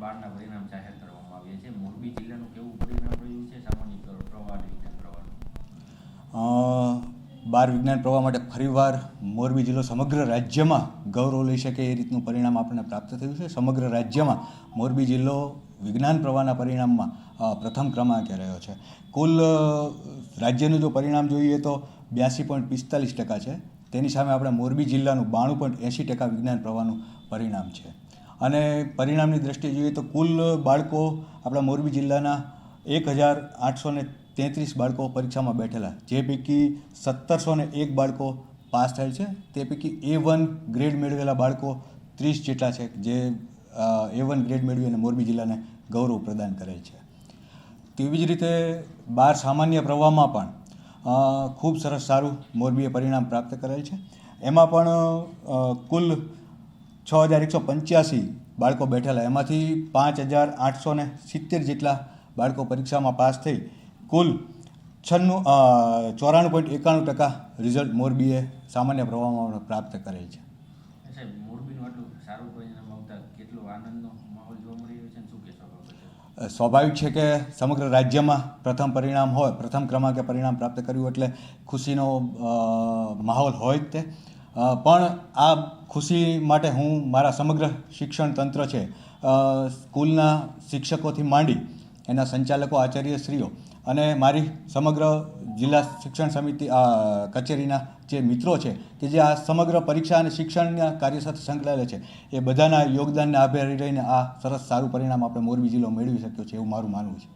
બારના પરિણામ જાહેર કરવામાં આવ્યા છે. મોરબી જિલ્લાનું કેવું પરિણામ રહ્યું છે? સામાન્ય પ્રવાહ વિજ્ઞાન પ્રવાહનું. બાર વિજ્ઞાન પ્રવાહ માટે ફરીવાર મોરબી જિલ્લો સમગ્ર રાજ્યમાં ગૌરવ લઈ શકે એ રીતનું પરિણામ આપણને પ્રાપ્ત થયું છે. સમગ્ર રાજ્યમાં મોરબી જિલ્લો વિજ્ઞાન પ્રવાહના પરિણામમાં પ્રથમ ક્રમાંકે રહ્યો છે. કુલ રાજ્યનું જો પરિણામ જોઈએ તો બ્યાસી પોઈન્ટ પિસ્તાલીસ ટકા છે. તેની સામે આપણે મોરબી જિલ્લાનું બાણું પોઈન્ટ એંશી ટકા વિજ્ઞાન પ્રવાહનું પરિણામ છે. અને પરિણામની દ્રષ્ટિએ જોઈએ તો કુલ બાળકો આપણા મોરબી જિલ્લાના એક હજાર આઠસો ને તેત્રીસ બાળકો પરીક્ષામાં બેઠેલા. જે પૈકી સત્તરસો ને એક બાળકો પાસ થયેલ છે. તે પૈકી એ વન ગ્રેડ મેળવેલા બાળકો ત્રીસ જેટલા છે જે એ વન ગ્રેડ મેળવી અને મોરબી જિલ્લાને ગૌરવ પ્રદાન કરેલ છે. તેવી જ રીતે બાર સામાન્ય પ્રવાહમાં પણ ખૂબ સરસ સારું મોરબીએ પરિણામ પ્રાપ્ત કરેલ છે. એમાં પણ કુલ છ હજાર એકસો પંચ્યાસી બાળકો બેઠેલા. એમાંથી પાંચ હજાર આઠસો ને સિત્તેર જેટલા બાળકો પરીક્ષામાં પાસ થઈ. કુલ છન્નું ચોરાણું પોઈન્ટ એકાણું ટકા રિઝલ્ટ મોરબીએ સામાન્ય પ્રવાહમાં પ્રાપ્ત કરેલ છે. સ્વાભાવિક છે કે સમગ્ર રાજ્યમાં પ્રથમ પરિણામ હોય પ્રથમ ક્રમાંકે પરિણામ પ્રાપ્ત કર્યું એટલે ખુશીનો માહોલ હોય જ તે. પણ આ ખુશી માટે હું મારા સમગ્ર શિક્ષણ તંત્ર છે સ્કૂલના શિક્ષકોથી માંડી એના સંચાલકો, આચાર્યશ્રીઓ અને મારી સમગ્ર જિલ્લા શિક્ષણ સમિતિ કચેરીના જે મિત્રો છે, કે જે આ સમગ્ર પરીક્ષા અને શિક્ષણના કાર્ય સાથે સંકળાયેલા છે, એ બધાના યોગદાનને આભારી રહીને આ સરસ સારું પરિણામ આપણે મોરબી જિલ્લો મેળવી શક્યો છે એવું મારું માનવું છે.